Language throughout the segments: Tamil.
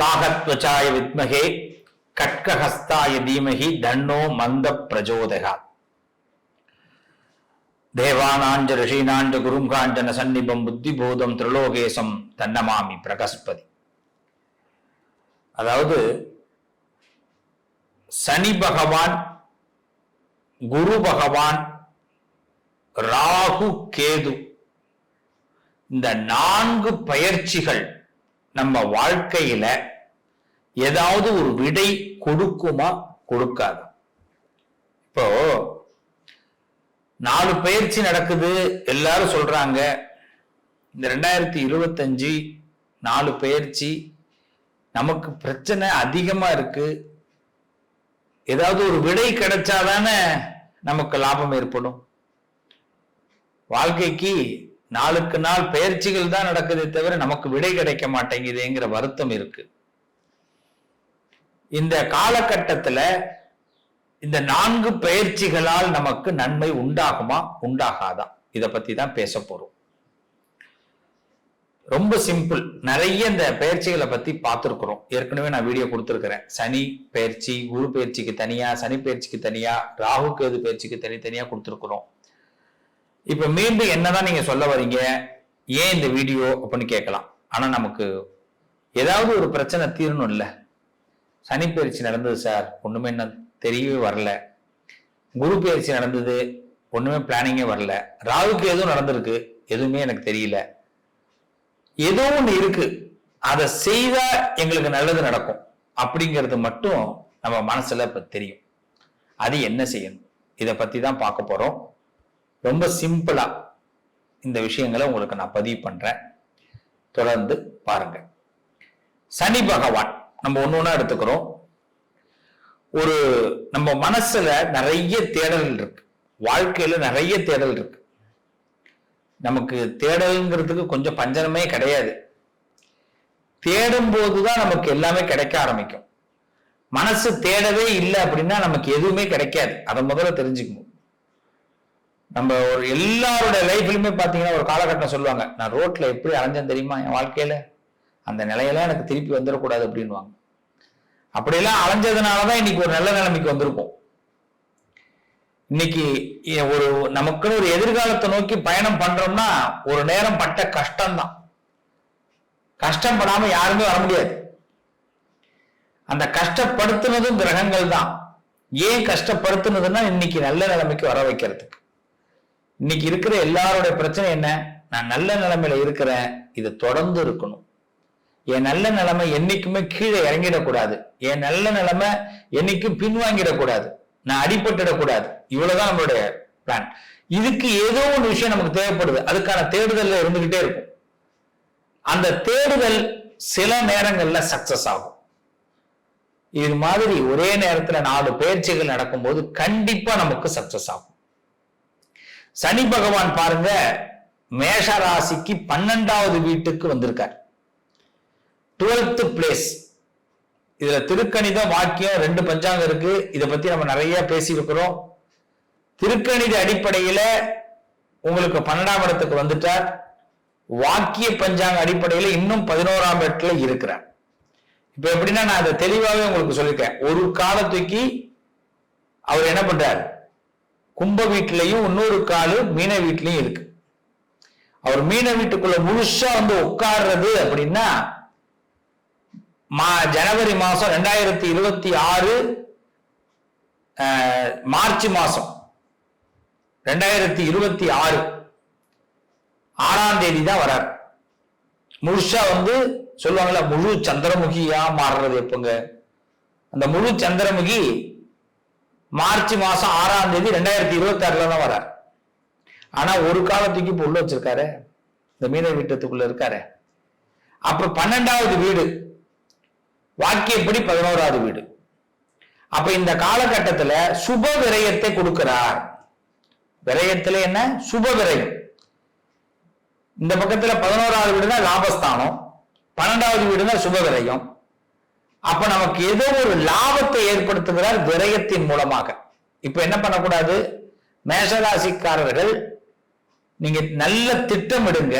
காகத்வச்சாய வித்மகே கட்கஹஸ்தாய தீமகி தன்னோ மந்த பிரஜோதகா தேவானாஞ்ச ரிஷீனாஞ்ச குருங்காஞ்சன சந்நிபம் புத்திபோதம் திரிலோகேசம் தன்னமாமி பிரகஸ்பதி. அதாவது சனி பகவான் குரு பகவான் ராகு கேது இந்த நான்கு பயிற்சிகள் நம்ம வாழ்க்கையில ஏதாவது ஒரு விடை கொடுக்குமா? கொடுக்காது. இப்போ நாலு பயிற்சி நடக்குது எல்லாரும் சொல்றாங்க. இந்த ரெண்டாயிரத்தி இருபத்தஞ்சு நாலு பயிற்சி நமக்கு பிரச்சனை அதிகமா இருக்கு. ஏதாவது ஒரு விடை கிடைச்சாதானே நமக்கு லாபம் ஏற்படும். வாழ்க்கைக்கு நாளுக்கு நாள் பயிற்சிகள் தான் நடக்குதே தவிர நமக்கு விடை கிடைக்க மாட்டேங்குதுங்கிற வருத்தம் இருக்கு. இந்த காலகட்டத்துல இந்த நான்கு பயிற்சிகளால் நமக்கு நன்மை உண்டாகுமா? உண்டாகாதா? இதை பத்தி தான் பேச போறோம். ரொம்ப சிம்பிள். நிறைய இந்த பயிற்சிகளை பத்தி பார்த்துருக்குறோம். ஏற்கனவே நான் வீடியோ கொடுத்துருக்கிறேன். சனி பயிற்சி குரு பயிற்சிக்கு தனியா சனி பயிற்சிக்கு தனியா ராகு கேது பயிற்சிக்கு தனித்தனியா கொடுத்துருக்குறோம். இப்ப மீண்டும் என்னதான் நீங்க சொல்ல வரீங்க ஏன் இந்த வீடியோ அப்படின்னு கேட்கலாம். ஆனா நமக்கு ஏதாவது ஒரு பிரச்சனை தீரணும் இல்ல சனி பயிற்சி நடந்தது சார். ஒண்ணுமே என்ன தெரியவே வரல. குரு பயிற்சி நடந்தது ஒண்ணுமே பிளானிங்கே வரல. ராகுக்கு எதுவும் நடந்திருக்கு? எதுவுமே எனக்கு தெரியல. ஏதோ ஒன்று இருக்கு. அதை செய்தா எங்களுக்கு நல்லது நடக்கும். அப்படிங்கிறது மட்டும் நம்ம மனசுல இப்ப தெரியும். அது என்ன செய்யணும்? இதை பத்தி தான் பார்க்க போறோம். ரொம்ப சிம்பிளா இந்த விஷயங்களை உங்களுக்கு நான் பதிவு பண்றேன். தொடர்ந்து பாருங்க. சனி பகவான் நம்ம ஒன்று ஒன்றா எடுத்துக்கிறோம். ஒரு நம்ம மனசுல நிறைய தேடல் இருக்கு. வாழ்க்கையில நிறைய தேடல் இருக்கு. நமக்கு தேடல்ங்கிறதுக்கு கொஞ்சம் பஞ்சனமே கிடையாது. தேடும் போதுதான் நமக்கு எல்லாமே கிடைக்க ஆரம்பிக்கும். மனசு தேடவே இல்லை அப்படின்னா நமக்கு எதுவுமே கிடைக்காது. அதை முதல்ல தெரிஞ்சுக்கணும். நம்ம ஒரு எல்லாரோட லைஃப்லையுமே பார்த்தீங்கன்னா ஒரு காலகட்டம் சொல்லுவாங்க. நான் ரோட்டில் எப்படி அலைஞ்சேன் தெரியுமா? என் வாழ்க்கையில்? அந்த நிலையெல்லாம் எனக்கு திருப்பி வந்துடக்கூடாது அப்படின்வாங்க அப்படியெல்லாம் அலைஞ்சதுனாலதான் இன்னைக்கு ஒரு நல்ல நிலைமைக்கு வந்திருக்கும் இன்னைக்கு ஒரு நமக்குன்னு ஒரு எதிர்காலத்தை நோக்கி பயணம் பண்றோம்னா ஒரு நேரம் பட்ட கஷ்டம்தான். கஷ்டப்படாம யாருமே வர முடியாது. அந்த கஷ்டப்படுத்துனதும் கிரகங்கள் தான் ஏன் கஷ்டப்படுத்துனதுன்னா இன்னைக்கு நல்ல நிலைமைக்கு வர வைக்கிறதுக்கு. இன்னைக்கு இருக்கிற எல்லாருடைய பிரச்சனை என்ன? நான் நல்ல நிலைமையில இருக்கிறேன். இது தொடர்ந்து இருக்கணும். என் நல்ல நிலைமை என்னைக்குமே கீழே இறங்கிடக்கூடாது. என் நல்ல நிலைமை என்னைக்கும் பின்வாங்கிடக்கூடாது. நான் அடிபட்டுடக்கூடாது. இவ்வளவுதான் நம்மளுடைய பிளான் இதுக்கு ஏதோ ஒரு விஷயம் நமக்கு தேவைப்படுது. அதுக்கான தேடுதல்ல இருந்துகிட்டே இருக்கும். அந்த தேடுதல் சில நேரங்கள்ல சக்சஸ் ஆகும். இது மாதிரி ஒரே நேரத்துல நாலு பயிற்சிகள் நடக்கும்போது கண்டிப்பா நமக்கு சக்சஸ் ஆகும். சனி பகவான் பாருங்க மேஷ ராசிக்கு பன்னெண்டாவது வீட்டுக்கு வந்திருக்கார். டுவெல்த் பிளேஸ் இதுல திருக்கணிதம் வாக்கியம் ரெண்டு பஞ்சாங்கம் இருக்கு. இதை பத்தி நம்ம நிறைய பேசியிருக்கிறோம். திருக்கணித அடிப்படையில உங்களுக்கு பன்னெண்டாம் இடத்துக்கு வந்துட்டார். வாக்கிய பஞ்சாங்க அடிப்படையில இன்னும் பதினோராம் இடத்துல இருக்கிறார். இப்ப எப்படின்னா நான் அதை தெளிவாகவே உங்களுக்கு சொல்லியிருக்கேன். ஒரு காலத்துக்கு அவர் என்ன பண்றாரு? கும்ப வீட்டிலையும் இன்னொரு காலு மீன வீட்டிலையும் இருக்கு. அவர் மீன வீட்டுக்குள்ள முழுசா வந்து உட்கார்றது அப்படின்னா மா ஜனவரி மாசம் ரெண்டாயிரத்தி இருபத்தி ஆறு மார்ச் மாசம் ரெண்டாயிரத்தி இருபத்தி ஆறு. ஆறாம் தேதி தான் வர்றார் முழுசா வந்து சொல்லுவாங்கல்ல முழு சந்திரமுகியா மாறுறது எப்பங்க? அந்த முழு சந்திரமுகி மார்ச் மாசம் ஆறாம் தேதி ரெண்டாயிரத்தி இருபத்தி ஆறுல தான் வரார். ஆனா ஒரு காலத்துக்கு இப்ப உள்ள வச்சிருக்காரு? இந்த மீன வீட்டத்துக்குள்ள இருக்காரு? அப்புறம் பன்னெண்டாவது வீடு. வாக்கியப்படி பதினோராவது வீடு. அப்ப இந்த காலகட்டத்துல சுப விரயத்தை கொடுக்கிறார். விரயத்துல என்ன? சுப விரயம். இந்த பக்கத்துல பதினோராவது வீடுனா லாபஸ்தானம். பன்னெண்டாவது வீடுனா சுப விரயம். அப்ப நமக்கு ஏதோ ஒரு லாபத்தை ஏற்படுத்துகிறார் விரயத்தின் மூலமாக. இப்ப என்ன பண்ணக்கூடாது? மேஷராசிக்காரர்கள் நீங்க நல்ல திட்டமிடுங்க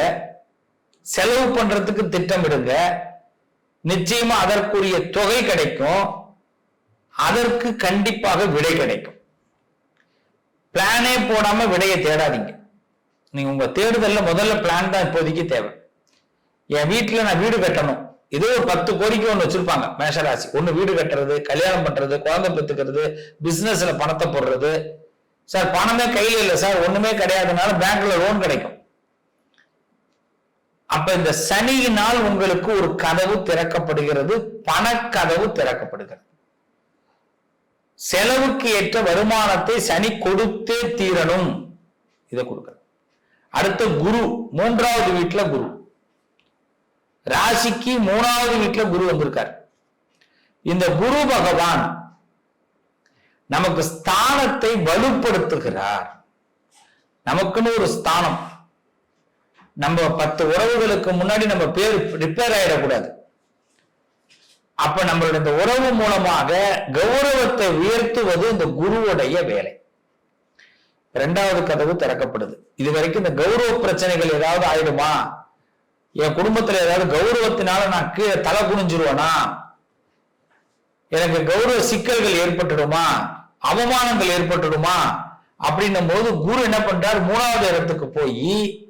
செலவு பண்றதுக்கு திட்டமிடுங்க நிச்சயமா அதற்குரிய தொகை கிடைக்கும். அதற்கு கண்டிப்பாக விடை கிடைக்கும். பிளானே போடாம விடையை தேடாதீங்க. நீங்க உங்க தேடுதல்ல முதல்ல பிளான் தான் இப்போதைக்கு தேவை. என் வீட்டுல நான் வீடு கட்டணும். ஏதோ ஒரு பத்து கோரிக்கை ஒன்று வச்சிருப்பாங்க. மேஷராசி. ஒன்று வீடு கட்டுறது கல்யாணம் பண்றது குழந்தை பெற்றுக்கிறது பிசினஸ்ல பணத்தை போடுறது. சார் பணமே கையில் இல்லை சார். ஒண்ணுமே கிடையாதுனால பேங்க்ல லோன் கிடைக்கும். அப்ப இந்த சனியினால் உங்களுக்கு ஒரு கதவு திறக்கப்படுகிறது. பணக்கதவு திறக்கப்படுகிறது. செலவுக்கு ஏற்ற வருமானத்தை சனி கொடுத்தே தீரணும். இதை கொடுக்கிறது அடுத்த குரு. மூன்றாவது வீட்டுல குரு. ராசிக்கு மூணாவது வீட்டுல குரு வந்திருக்கார். இந்த குரு பகவான் நமக்கு ஸ்தானத்தை வலுப்படுத்துகிறார். நமக்குன்னு ஒரு ஸ்தானம். நம்ம பத்து உறவுகளுக்கு முன்னாடி நம்ம பேர் ரிப்பேர் ஆயிடக்கூடாது. அப்ப நம்மளுடைய இந்த உறவு மூலமாக கௌரவத்தை உயர்த்துவது இந்த குருவுடைய வேலை. இரண்டாவது கதவு திறக்கப்படுது. இது வரைக்கும் இந்த கௌரவ பிரச்சனைகள் ஏதாவது ஆயிடுமா? என் குடும்பத்துல ஏதாவது கௌரவத்தினால நான் கீழே தலை குனிஞ்சிருவேனா? எனக்கு கௌரவ சிக்கல்கள் ஏற்பட்டுடுமா? அவமானங்கள் ஏற்பட்டுடுமா? அப்படின்னும் போது குரு என்ன பண்றார்? மூணாவது இடத்துக்கு போய்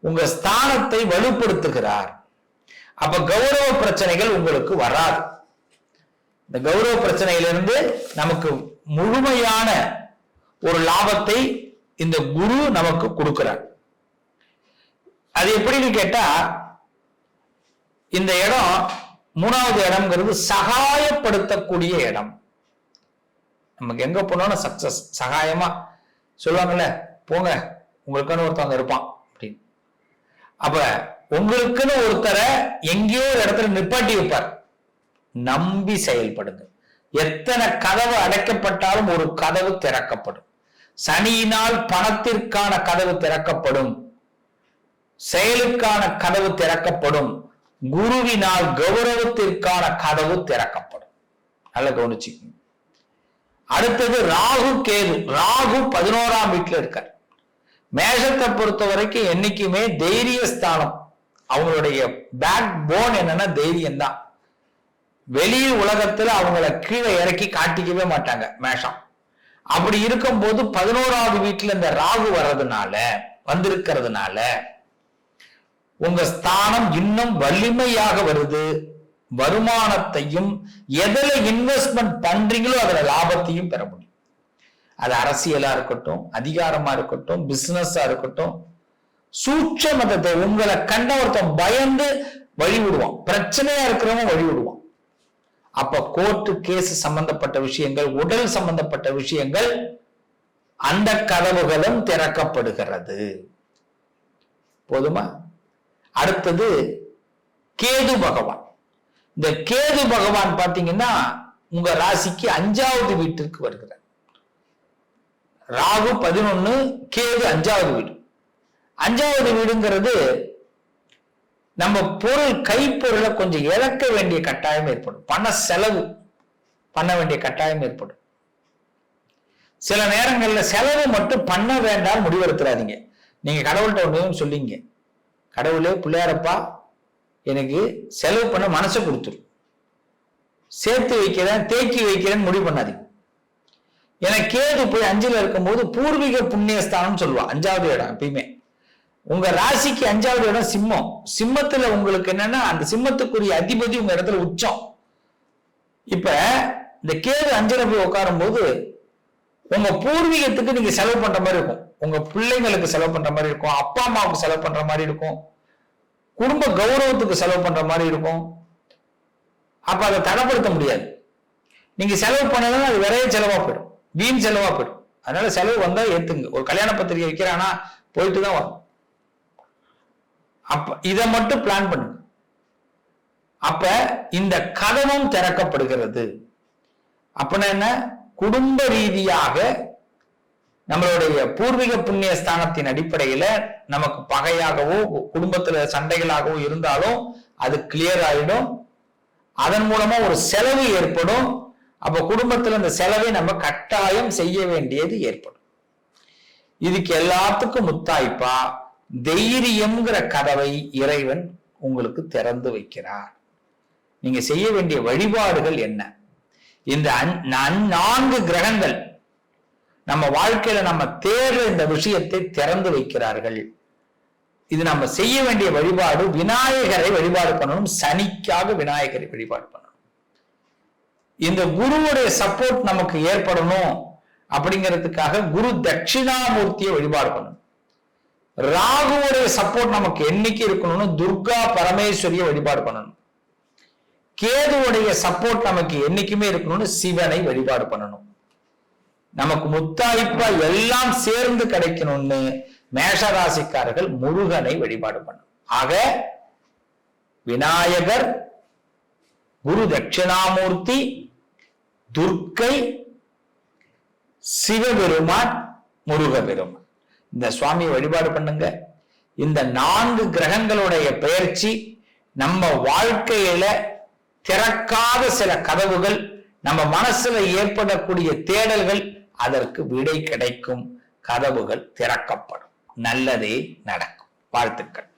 உங்க ஸ்தானத்தை வலுப்படுத்துகிறார். அப்ப கௌரவ பிரச்சனைகள் உங்களுக்கு வராது. இந்த கௌரவ பிரச்சனையிலிருந்து நமக்கு முழுமையான ஒரு லாபத்தை இந்த குரு நமக்கு கொடுக்கிறார். அது எப்படின்னு கேட்டா இந்த இடம் மூணாவது இடம்ங்கிறது சகாயப்படுத்தக்கூடிய இடம். நமக்கு எங்க போனாலும் சக்சஸ் சகாயமா. சொல்லுவாங்கல்ல போங்க உங்களுக்கான ஒருத்தவங்க இருப்பான் அப்படின்னு. அப்ப உங்களுக்குன்னு ஒருத்தரை எங்கேயோ ஒரு இடத்துல நிப்பாட்டி வைப்பார். நம்பி செயல்படுங்க. எத்தனை கதவு அடைக்கப்பட்டாலும் ஒரு கதவு திறக்கப்படும். சனியினால் பணத்திற்கான கதவு திறக்கப்படும். செயலுக்கான கதவு திறக்கப்படும். குருவினால் கௌரவத்திற்கான கதவு திறக்கப்படும். நல்ல கவனிச்சுக்கோங்க. அடுத்தது ராகு கேது. ராகு பதினோராம் வீட்டுல இருக்கார். மேஷத்தை பொறுத்த வரைக்கும் என்னைக்குமே தைரிய ஸ்தானம் அவங்களுடைய பேக் போன் என்னன்னா தைரியம் தான் வெளி உலகத்துல அவங்கள கீழே இறக்கி காட்டிக்கவே மாட்டாங்க மேஷம். அப்படி இருக்கும்போது பதினோராவது வீட்டுல இந்த ராகு வர்றதுனால வந்திருக்கிறதுனால உங்க ஸ்தானம் இன்னும் வலிமையாக வருது. வருமானத்தையும் எதில் இன்வெஸ்ட்மெண்ட் பண்றீங்களோ அதில் லாபத்தையும் பெற முடியும். அது அரசியலா இருக்கட்டும் அதிகாரமா இருக்கட்டும் பிசினஸா இருக்கட்டும் சூட்சமதத்தை உங்களை கண்ட ஒருத்தன் பயந்து வழி விடுவான் பிரச்சனையா இருக்கிறவங்க வழி விடுவான் அப்ப கோர்ட்டு கேஸ் சம்பந்தப்பட்ட விஷயங்கள் உடல் சம்பந்தப்பட்ட விஷயங்கள் அந்த கதவுகளும் திறக்கப்படுகிறது. போதுமா? அடுத்தது கேது பகவான். இந்த கேது பகவான் பாத்தீங்கன்னா உங்க ராசிக்கு அஞ்சாவது வீட்டிற்கு வருகிறார். ராகு பதினொன்னு கேது அஞ்சாவது வீடு. அஞ்சாவது வீடுங்கிறது நம்ம பொருள் கைப்பொருளை கொஞ்சம் இழக்க வேண்டிய கட்டாயம் ஏற்படும். பண செலவு பண்ண வேண்டிய கட்டாயம் ஏற்படும். சில நேரங்களில் செலவு மட்டும் பண்ண வேண்டாம் முடிவெடுத்துறாதீங்க. நீங்க கடவுள்கிட்ட ஒன்றையும் சொல்லிங்க. கடவுளே பிள்ளையாரப்பா எனக்கு செலவு பண்ண மனசை கொடுத்துரு. சேர்த்து வைக்கிறேன் தேக்கி வைக்கிறேன் முடிவு பண்ணாதீங்க. ஏன்னா கேது போய் அஞ்சுல இருக்கும்போது பூர்வீக புண்ணியஸ்தானம் சொல்லுவா அஞ்சாவது இடம் எப்பயுமே. உங்க ராசிக்கு அஞ்சாவது இடம் சிம்மம். சிம்மத்துல உங்களுக்கு என்னன்னா அந்த சிம்மத்துக்குரிய அதிபதி உங்க இடத்துல உச்சம். இப்ப இந்த கேது அஞ்சலை போய் உட்காரும் போது உங்க பூர்வீகத்துக்கு நீங்க செலவு பண்ற மாதிரி இருக்கும். உங்க பிள்ளைங்களுக்கு செலவு பண்ற மாதிரி இருக்கும். அப்பா அம்மாவுக்கு செலவு பண்ற மாதிரி இருக்கும். குடும்ப கௌரவத்துக்கு செலவு பண்ற மாதிரி இருக்கும். அப்ப அதை தடைப்படுத்த முடியாது. நீங்க செலவு பண்ணதுன்னா அது விரைய செலவா போயிடும். வீண் செலவா போயிடும். அதனால செலவு வந்தா ஏத்துங்க. ஒரு கல்யாண பத்திரிகை வைக்கிறானா போயிட்டு தான் வரும். அப்ப இதை மட்டும் பிளான் பண்ணுங்க. அப்ப இந்த கதவும் திறக்கப்படுகிறது. அப்பனா என்ன? குடும்ப ரீதியாக நம்மளுடைய பூர்வீக புண்ணிய ஸ்தானத்தின் அடிப்படையில நமக்கு பகையாகவோ குடும்பத்துல சண்டைகளாகவோ இருந்தாலும் அது கிளியர் ஆயிடும். அதன் மூலமா ஒரு செலவு ஏற்படும். அப்ப குடும்பத்துல இந்த செலவை நம்ம கட்டாயம் செய்ய வேண்டியது ஏற்படும். இதுக்கு எல்லாத்துக்கும் முத்தாய்ப்பா தைரியம்ங்கிற கதவை இறைவன் உங்களுக்கு திறந்து வைக்கிறார். நீங்க செய்ய வேண்டிய வழிபாடுகள் என்ன? இந்த அந்- நான்கு கிரகங்கள் நம்ம வாழ்க்கையில நம்ம தேடுற இந்த விஷயத்தை திறந்து வைக்கிறார்கள். இது நம்ம செய்ய வேண்டிய வழிபாடு விநாயகரை வழிபாடு பண்ணணும் சனிக்காக விநாயகரை வழிபாடு பண்ணணும். இந்த குருவுடைய சப்போர்ட் நமக்கு ஏற்படணும் அப்படிங்கிறதுக்காக குரு தட்சிணாமூர்த்தியை வழிபாடு பண்ணணும். ராகுவுடைய சப்போர்ட் நமக்கு என்னைக்கு இருக்கணும்னு துர்கா பரமேஸ்வரியை வழிபாடு பண்ணணும். கேதுவுடைய சப்போர்ட் நமக்கு என்னைக்குமே இருக்கணும்னு சிவனை வழிபாடு பண்ணணும். நமக்கு முத்தாய்ப்பா எல்லாம் சேர்ந்து கிடைக்கணும்னு மேஷராசிக்காரர்கள் முருகனை வழிபாடு பண்ணணும். ஆக விநாயகர் குரு தட்சிணாமூர்த்தி துர்க்கை சிவபெருமான் முருகபெருமான் இந்த சுவாமியை வழிபாடு பண்ணுங்க. இந்த நான்கு கிரகங்களுடைய பெயர்ச்சி நம்ம வாழ்க்கையில திறக்காத சில கதவுகள் நம்ம மனசுல ஏற்படக்கூடிய தேடல்கள் அதற்கு விடை கிடைக்கும். கதவுகள் திறக்கப்படும். நல்லதே நடக்கும். வாழ்த்துக்கள்.